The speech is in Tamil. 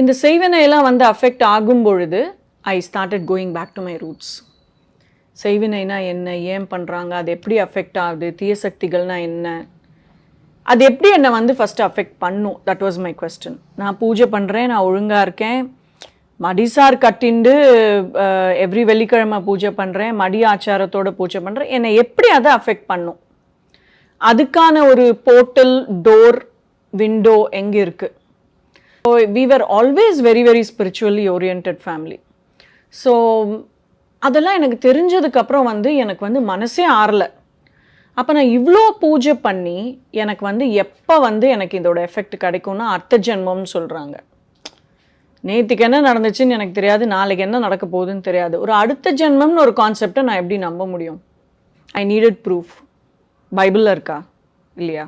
இந்த செய்வினையெல்லாம் வந்து அஃபெக்ட் ஆகும் பொழுது I started going back to my roots செய்வினைனா என்ன? ஏன் பண்ணுறாங்க அது எப்படி அஃபெக்ட் ஆகுது? தீய சக்திகள்னா என்ன? அது எப்படி என்னை வந்து ஃபஸ்ட்டு அஃபெக்ட் பண்ணும்? தட் வாஸ் மை கொஸ்டின் நான் பூஜை பண்ணுறேன் நான் ஒழுங்காக இருக்கேன். மடிசார் கட்டிண்டு எவ்ரி வெள்ளிக்கிழமை பூஜை பண்ணுறேன் மடி ஆச்சாரத்தோட பூஜை பண்ணுறேன் என்னை எப்படி அதை அஃபெக்ட் பண்ணும்? அதுக்கான ஒரு போர்ட்டல் டோர் விண்டோ எங்கே இருக்குது so we were always very very spiritually orient family so அதெல்லாம் எனக்கு தெரிஞ்சதுக்கப்புறம் வந்து எனக்கு வந்து மனசே ஆறலை. அப்போ நான் இவ்வளோ பூஜை பண்ணி எனக்கு வந்து எப்போ வந்து எனக்கு இதோட எஃபெக்ட் கிடைக்கும்னா அர்த்த ஜென்மம்னு சொல்கிறாங்க நேற்றுக்கு என்ன நடந்துச்சுன்னு எனக்கு தெரியாது நாளைக்கு என்ன நடக்க போகுதுன்னு தெரியாது. ஒரு அடுத்த ஜென்மம்னு ஒரு கான்செப்டை நான் எப்படி நம்ப முடியும்? ஐ நீடட் ப்ரூஃப் பைபிளில் இருக்கா? இல்லையா?